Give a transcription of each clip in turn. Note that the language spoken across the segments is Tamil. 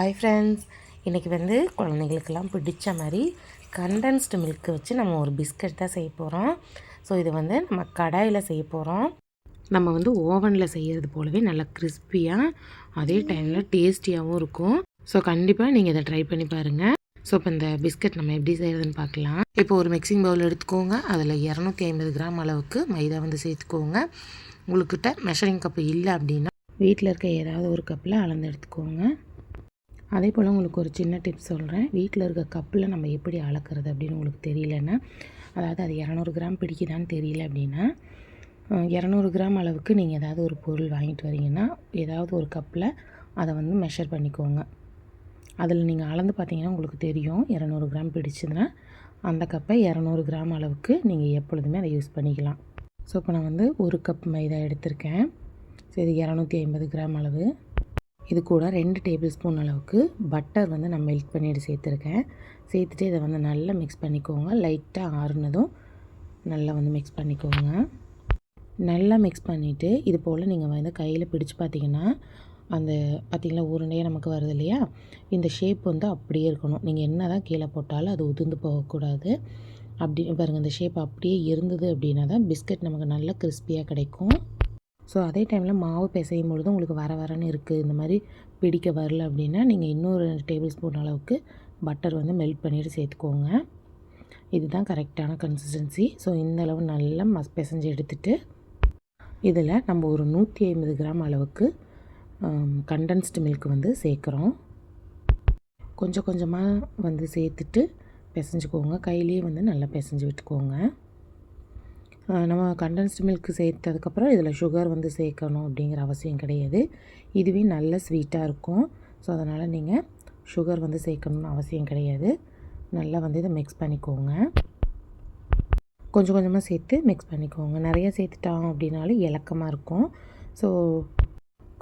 ஹாய் ஃப்ரெண்ட்ஸ் இன்றைக்கி வந்து குழந்தைங்களுக்கெல்லாம் பிடிச்ச மாதிரி கண்டென்ஸ்டு மில்க் வச்சு நம்ம ஒரு பிஸ்கட் தான் செய்ய போகிறோம் ஸோ இது வந்து நம்ம கடாயில் செய்ய போகிறோம் நம்ம வந்து ஓவனில் செய்கிறது போலவே நல்லா கிறிஸ்பியாக அதே டைமில் டேஸ்டியாகவும் இருக்கும். ஸோ கண்டிப்பாக நீங்கள் இதை ட்ரை பண்ணி பாருங்கள் ஸோ இப்போ இந்த பிஸ்கட் நம்ம எப்படி செய்கிறதுன்னு பார்க்கலாம். இப்போ ஒரு மிக்சிங் பவுல் எடுத்துக்கோங்க. அதில் இரநூத்தி ஐம்பது கிராம் அளவுக்கு மைதா வந்து சேர்த்துக்கோங்க. உங்களுக்கிட்ட மெஷரிங் கப்பு இல்லை அப்படின்னா வீட்டில் இருக்க ஏதாவது ஒரு கப்பில் அளந்து எடுத்துக்கோங்க. அதே போல் உங்களுக்கு ஒரு சின்ன டிப்ஸ் சொல்கிறேன் வீட்டில் இருக்க கப்பில் நம்ம எப்படி அளக்கிறது அப்படின்னு உங்களுக்கு தெரியலன்னா அதாவது அது இரநூறு கிராம் பிடிக்குதான்னு தெரியல அப்படின்னா இரநூறு கிராம் அளவுக்கு நீங்கள் ஏதாவது ஒரு பொருள் வாங்கிட்டு வரீங்கன்னா ஏதாவது ஒரு கப்பில் அதை வந்து மெஷர் பண்ணிக்கோங்க. அதில் நீங்கள் அளந்து பார்த்தீங்கன்னா உங்களுக்கு தெரியும் இரநூறு கிராம் பிடிச்சதுன்னா அந்த கப்பை இரநூறு கிராம் அளவுக்கு நீங்கள் எப்பொழுதுமே அதை யூஸ் பண்ணிக்கலாம். ஸோ இப்போ நான் வந்து ஒரு கப் மைதா எடுத்திருக்கேன். ஸோ இது இரநூத்தி ஐம்பது கிராம் அளவு. இது கூட ரெண்டு டேபிள் ஸ்பூன் அளவுக்கு பட்டர் வந்து நான் மெல்ட் பண்ணிட்டு சேர்த்துருக்கேன். சேர்த்துட்டு இதை வந்து நல்லா மிக்ஸ் பண்ணிக்கோங்க. லைட்டாக ஆறுனதும் நல்லா வந்து மிக்ஸ் பண்ணிக்கோங்க. நல்லா மிக்ஸ் பண்ணிவிட்டு இது போல் நீங்கள் வந்து கையில் பிடிச்சி பார்த்தீங்கன்னா அந்த பார்த்திங்களா உருண்டையாக நமக்கு வருது இல்லையா? இந்த ஷேப் வந்து அப்படியே இருக்கணும். நீங்கள் என்ன தான் கீழே போட்டாலும் அது உதிர்ந்து போகக்கூடாது. அப்படி பாருங்கள் இந்த ஷேப் அப்படியே இருந்தது அப்படின்னா தான் பிஸ்கட் நமக்கு நல்ல கிறிஸ்பியாக கிடைக்கும். ஸோ அதே டைமில் மாவு பிசையும் பொழுது உங்களுக்கு வர வரன்னு இருக்குது இந்த மாதிரி பிடிக்க வரல அப்படின்னா நீங்கள் இன்னொரு ரெண்டு டேபிள் ஸ்பூன் அளவுக்கு பட்டர் வந்து மெல்ட் பண்ணிவிட்டு சேர்த்துக்கோங்க. இதுதான் கரெக்டான கன்சிஸ்டன்சி ஸோ இந்த அளவு நல்லா மஸ் பிசைஞ்சு எடுத்துட்டு இதில் நம்ம ஒரு நூற்றி ஐம்பது கிராம் அளவுக்கு கண்டென்ஸ்டு மில்க் வந்து சேர்க்குறோம். கொஞ்சம் கொஞ்சமாக வந்து சேர்த்துட்டு பிசைஞ்சுக்கோங்க. கையிலேயே வந்து நல்லா பிசைஞ்சு விட்டுக்கோங்க. நம்ம கண்டென்ஸ்டு மில்க் சேர்த்ததுக்கப்புறம் இதில் சுகர் வந்து சேர்க்கணும் அப்படிங்கிற அவசியம் கிடையாது. இதுவே நல்ல ஸ்வீட்டாக இருக்கும். ஸோ அதனால் நீங்கள் சுகர் வந்து சேர்க்கணும்னு அவசியம் கிடையாது. நல்லா வந்து இதை மிக்ஸ் பண்ணிக்கோங்க. கொஞ்சம் கொஞ்சமாக சேர்த்து மிக்ஸ் பண்ணிக்கோங்க. நிறைய சேர்த்துட்டோம் அப்படின்னாலும் இலக்கமாக இருக்கும். ஸோ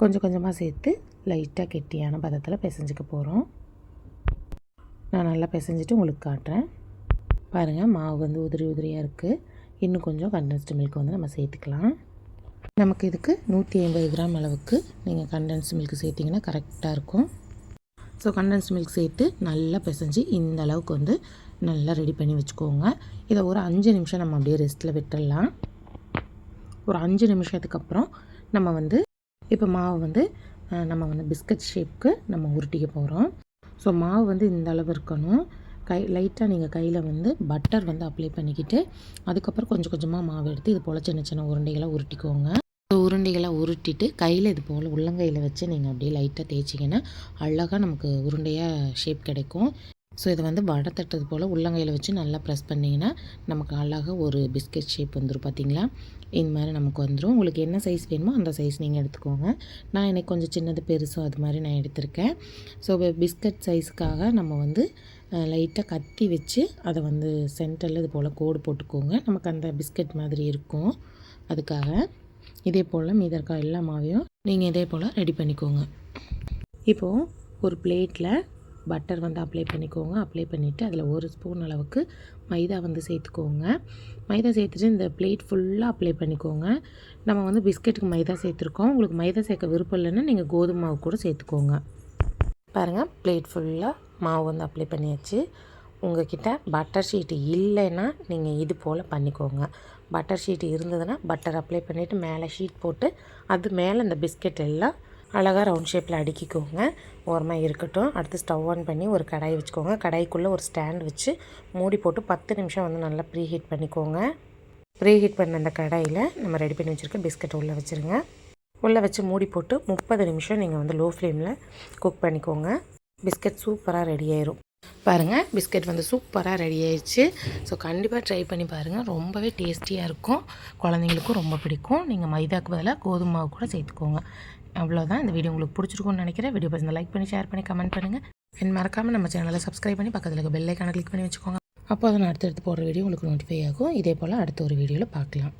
கொஞ்சம் கொஞ்சமாக சேர்த்து லைட்டாக கெட்டியான பதத்தில் பிசைஞ்சிக்க போகிறோம் நான் நல்லா பிசைஞ்சிட்டு உங்களுக்கு காட்டுறேன். பாருங்கள் மாவு வந்து உதிரி உதிரியாக இருக்குது இன்னும் கொஞ்சம் கண்டென்ஸ்டு மில்க் வந்து நம்ம சேர்த்துக்கலாம். நமக்கு இதுக்கு நூற்றி ஐம்பது கிராம் அளவுக்கு நீங்கள் கண்டென்ஸ்டு மில்க் சேர்த்திங்கன்னா கரெக்டாக இருக்கும். ஸோ கண்டென்ஸ்டு மில்க் சேர்த்து நல்லா பிசைஞ்சு இந்த அளவுக்கு வந்து நல்லா ரெடி பண்ணி வச்சுக்கோங்க. இதை ஒரு அஞ்சு நிமிஷம் நம்ம அப்படியே ரெஸ்ட்டில் விட்டுடலாம் ஒரு அஞ்சு நிமிஷத்துக்கு அப்புறம் நம்ம வந்து இப்போ மாவு வந்து நம்ம வந்து பிஸ்கட் ஷேப்க்கு நம்ம உருட்டிக்க போகிறோம் ஸோ மாவு வந்து இந்த அளவு இருக்கணும். கை லைட்டாக நீங்கள் கையில் வந்து பட்டர் வந்து அப்ளை பண்ணிக்கிட்டு அதுக்கப்புறம் கொஞ்சம் கொஞ்சமாக மாவு எடுத்து இது போல் சின்ன சின்ன உருண்டைகளாக உருட்டிக்கோங்க. உருண்டைகளை உருட்டிட்டு கையில் இது போல் உள்ளங்கையில் வச்சு நீங்கள் அப்படியே லைட்டாக தேய்ச்சிங்கன்னா அழகாக நமக்கு உருண்டையாக ஷேப் கிடைக்கும். ஸோ இதை வந்து வடை தட்டது போல் உள்ளங்கையில் வச்சு நல்லா ப்ரெஸ் பண்ணிங்கன்னா நமக்கு அழகாக ஒரு பிஸ்கட் ஷேப் வந்துடும் பார்த்தீங்களா இந்த மாதிரி நமக்கு வந்துடும் உங்களுக்கு என்ன சைஸ் வேணுமோ அந்த சைஸ் நீங்கள் எடுத்துக்கோங்க. நான் எனக்கு கொஞ்சம் சின்னது பெருசும் அது மாதிரி நான் எடுத்திருக்கேன். ஸோ பிஸ்கட் சைஸுக்காக நம்ம வந்து லைட்டாக கத்தி வச்சு அதை வந்து சென்டரில் இது போல் கோடு போட்டுக்கோங்க. நமக்கு அந்த பிஸ்கட் மாதிரி இருக்கும். அதுக்காக இதே போல் மீதி இருக்க எல்லா மாவையும் நீங்கள் இதே போல் ரெடி பண்ணிக்கோங்க. இப்போது ஒரு பிளேட்டில் பட்டர் வந்து அப்ளை பண்ணிக்கோங்க. அப்ளை பண்ணிவிட்டு அதில் ஒரு ஸ்பூன் அளவுக்கு மைதா வந்து சேர்த்துக்கோங்க. மைதா சேர்த்துட்டு இந்த பிளேட் ஃபுல்லாக அப்ளை பண்ணிக்கோங்க. நம்ம வந்து பிஸ்கெட்டுக்கு மைதா சேர்த்துருக்கோம். உங்களுக்கு மைதா சேர்க்க விருப்பம் இல்லைன்னா நீங்கள் கோதுமை மாவு கூட சேர்த்துக்கோங்க. பாருங்கள் பிளேட் ஃபுல்லாக மாவு வந்து அப்ளை பண்ணியாச்சு. உங்கள்கிட்ட பட்டர் ஷீட் இல்லைன்னா நீங்கள் இது போல் பண்ணிக்கோங்க. பட்டர் ஷீட் இருந்ததுன்னா பட்டர் அப்ளை பண்ணிவிட்டு மேலே ஷீட் போட்டு அது மேலே இந்த பிஸ்கெட் எல்லாம் அழகாக ரவுண்ட் ஷேப்பில் அடுக்கிக்கோங்க. ஓரமாக இருக்கட்டும். அடுத்து ஸ்டவ் ஆன் பண்ணி ஒரு கடாய் வச்சுக்கோங்க. கடாய்க்குள்ளே ஒரு ஸ்டாண்ட் வச்சு மூடி போட்டு பத்து நிமிஷம் வந்து நல்லா ப்ரீ ஹீட் பண்ணிக்கோங்க. ப்ரீ ஹீட் பண்ண அந்த கடாயில் நம்ம ரெடி பண்ணி வச்சுருக்க பிஸ்கட் உள்ளே வச்சுருங்க. உள்ளே வச்சு மூடி போட்டு முப்பது நிமிஷம் நீங்கள் வந்து லோ ஃப்ளேமில் குக் பண்ணிக்கோங்க. பிஸ்கட் சூப்பராக ரெடி ஆயிரும். பாருங்கள் பிஸ்கட் வந்து சூப்பராக ரெடி ஆயிடுச்சு ஸோ கண்டிப்பாக ட்ரை பண்ணி பாருங்கள் ரொம்பவே டேஸ்டியாக இருக்கும். குழந்தைங்களுக்கும் ரொம்ப பிடிக்கும். நீங்கள் மைதாக்கு பதிலாக கோதுமாவு கூட சேர்த்துக்கோங்க. அவ்வளோதான் இந்த வீடியோ உங்களுக்கு பிடிச்சிருக்கும்னு நினைக்கிறேன். வீடியோ பசங்க லைக் பண்ணி ஷேர் பண்ணி கமெண்ட் பண்ணுங்கள் என் மறக்காமல் நம்ம சேனலை சப்ஸ்கிரைப் பண்ணி பக்கத்தில் இருக்க பெல் ஐக்கானை கிளிக் பண்ணி வச்சுக்கோங்க. அப்போ அதை நான் அடுத்தடுத்து போடுற வீடியோ உங்களுக்கு நோட்டிஃபை ஆகும். இதே போல் அடுத்த ஒரு வீடியோவில் பார்க்கலாம்.